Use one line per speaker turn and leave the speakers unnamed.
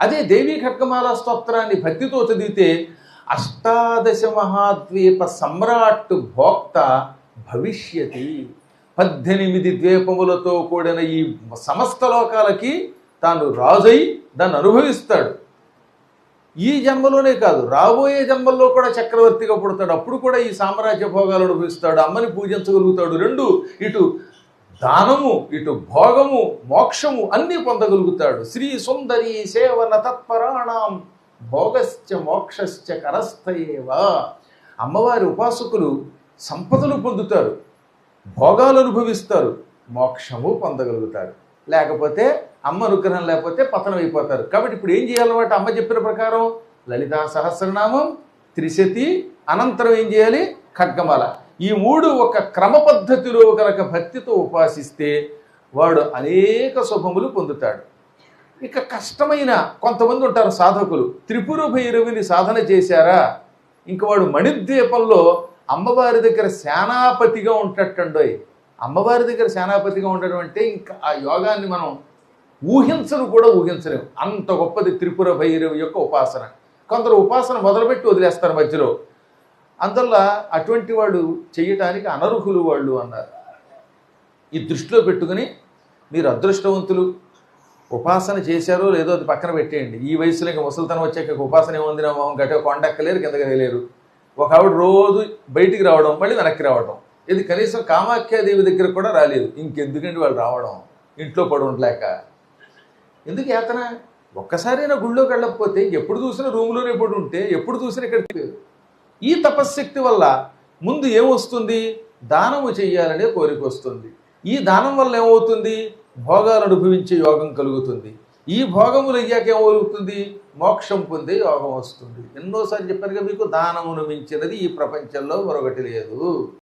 అదే దేవీ ఖడ్గమాల స్తోత్రాన్ని భక్తితో చదివితే అష్టాదశ మహాద్వీప సమ్రాట్ భోక్త భవిష్యతి. పద్దెనిమిది ద్వీపములతో కూడిన ఈ సమస్త లోకాలకి తాను రాజై దాన్ని అనుభవిస్తాడు. ఈ జన్మలోనే కాదు రాబోయే జన్మల్లో కూడా చక్రవర్తిగా పుడతాడు. అప్పుడు కూడా ఈ సామ్రాజ్య భోగాలు అనుభవిస్తాడు అమ్మని పూజించగలుగుతాడు. రెండు ఇటు దానము ఇటు భోగము మోక్షము అన్నీ పొందగలుగుతాడు. శ్రీ సుందరి సేవన తత్పరాణం భోగశ్చ మోక్షశ్చ కరస్థయేవ. అమ్మవారి ఉపాసకులు సంపదలు పొందుతారు భోగాలు అనుభవిస్తారు మోక్షము పొందగలుగుతారు. లేకపోతే అమ్మ అనుగ్రహం లేకపోతే పతనం అయిపోతారు. కాబట్టి ఇప్పుడు ఏం చేయాలన్నమాట? అమ్మ చెప్పిన ప్రకారం లలితా సహస్రనామం త్రిశతి అనంతరం ఏం చేయాలి? ఖడ్గమాల. ఈ మూడు ఒక క్రమ పద్ధతిలో కనుక భక్తితో ఉపాసిస్తే వాడు అనేక శుభములు పొందుతాడు. ఇక కష్టమైన కొంతమంది ఉంటారు సాధకులు. త్రిపుర భైరవిని సాధన చేశారా? ఇంక వాడు మణిద్వీపంలో అమ్మవారి దగ్గర సేనాపతిగా ఉంటట్టండోయ్. అమ్మవారి దగ్గర సేనాపతిగా ఉండడం అంటే ఇంకా ఆ యోగాన్ని మనం ఊహించను కూడా ఊహించలేము అంత గొప్పది త్రిపుర భైరవి యొక్క ఉపాసన. కొందరు ఉపాసన మొదలుపెట్టి వదిలేస్తారు మధ్యలో. అందువల్ల అటువంటి వాళ్ళు చేయటానికి అనర్హులు వాళ్ళు అన్నారు. ఈ దృష్టిలో పెట్టుకుని మీరు అదృష్టవంతులు ఉపాసన చేశారో లేదో అది పక్కన పెట్టేయండి. ఈ వయసులో ఇంకా ముసలితనం వచ్చాక ఉపాసన ఏముంది మొహం గట్టిగా కొండక్కలేరు కిందకి తెలియరు ఒక ఆవిడ రోజు బయటికి రావడం మళ్ళీ వెనక్కి రావడం. ఇది కనీసం కామాఖ్యాదేవి దగ్గర కూడా రాలేదు. ఇంకెందుకండి వాళ్ళు రావడం? ఇంట్లో పడి ఉండలేక ఎందుకు యాతన? ఒక్కసారైనా గుళ్ళోకి వెళ్ళకపోతే ఎప్పుడు చూసినా రూమ్లోనే పడి ఉంటే ఎప్పుడు చూసినా ఇక్కడ ఈ తపశ్శక్తి వల్ల ముందు ఏమొస్తుంది దానము చెయ్యాలనే కోరిక వస్తుంది. ఈ దానం వల్ల ఏమవుతుంది? భోగాలు అనుభవించే యోగం కలుగుతుంది. ఈ భోగములు అయ్యాక ఏమవుతుంది? మోక్షం పొందే యోగం వస్తుంది. ఎన్నోసార్లు చెప్పారుగా మీకు దానమును మించినది ఈ ప్రపంచంలో మరొకటి లేదు.